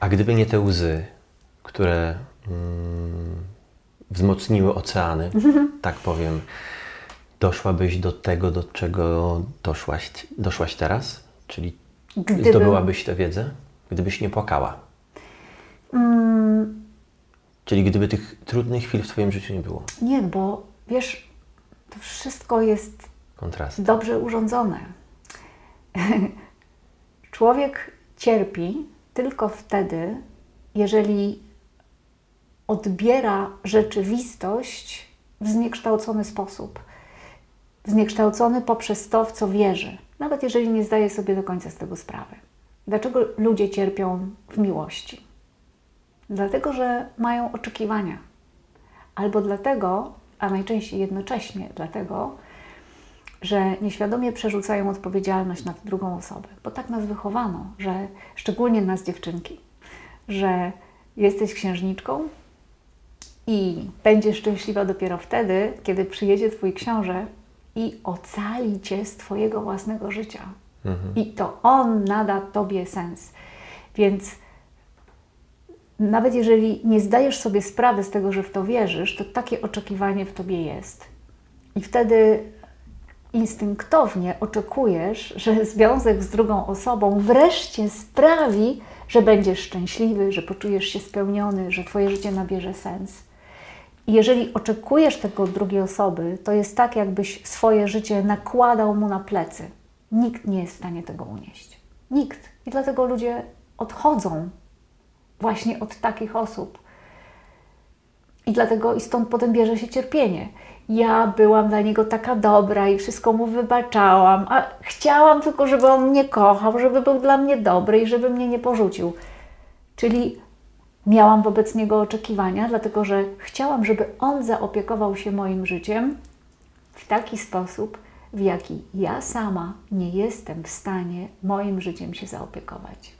A gdyby nie te łzy, które mm, wzmocniły oceany, tak powiem, doszłabyś do tego, do czego doszłaś, doszłaś teraz? Czyli Gdybym- zdobyłabyś tę wiedzę, gdybyś nie płakała? Mm, Czyli gdyby tych trudnych chwil w Twoim życiu nie było? nie, bo wiesz, to wszystko jest Kontrast. dobrze urządzone. Człowiek cierpi tylko wtedy, jeżeli odbiera rzeczywistość w zniekształcony sposób. Zniekształcony poprzez to, w co wierzy, nawet jeżeli nie zdaje sobie do końca z tego sprawy. Dlaczego ludzie cierpią w miłości? Dlatego, że mają oczekiwania. Albo dlatego, a najczęściej jednocześnie dlatego, że nieświadomie przerzucają odpowiedzialność na tę drugą osobę, bo tak nas wychowano, że szczególnie nas dziewczynki, że jesteś księżniczką i będziesz szczęśliwa dopiero wtedy, kiedy przyjedzie Twój książę i ocali Cię z Twojego własnego życia. I to on nada Tobie sens. Więc nawet jeżeli nie zdajesz sobie sprawy z tego, że w to wierzysz, to takie oczekiwanie w Tobie jest. I wtedy instynktownie oczekujesz, że związek z drugą osobą wreszcie sprawi, że będziesz szczęśliwy, że poczujesz się spełniony, że Twoje życie nabierze sens. I jeżeli oczekujesz tego od drugiej osoby, to jest tak, jakbyś swoje życie nakładał mu na plecy. Nikt nie jest w stanie tego unieść. Nikt. I dlatego ludzie odchodzą właśnie od takich osób. I dlatego i stąd potem bierze się cierpienie. Ja byłam dla niego taka dobra i wszystko mu wybaczałam, a chciałam tylko, żeby on mnie kochał, żeby był dla mnie dobry i żeby mnie nie porzucił. Czyli miałam wobec niego oczekiwania, dlatego że chciałam, żeby on zaopiekował się moim życiem w taki sposób, w jaki ja sama nie jestem w stanie moim życiem się zaopiekować.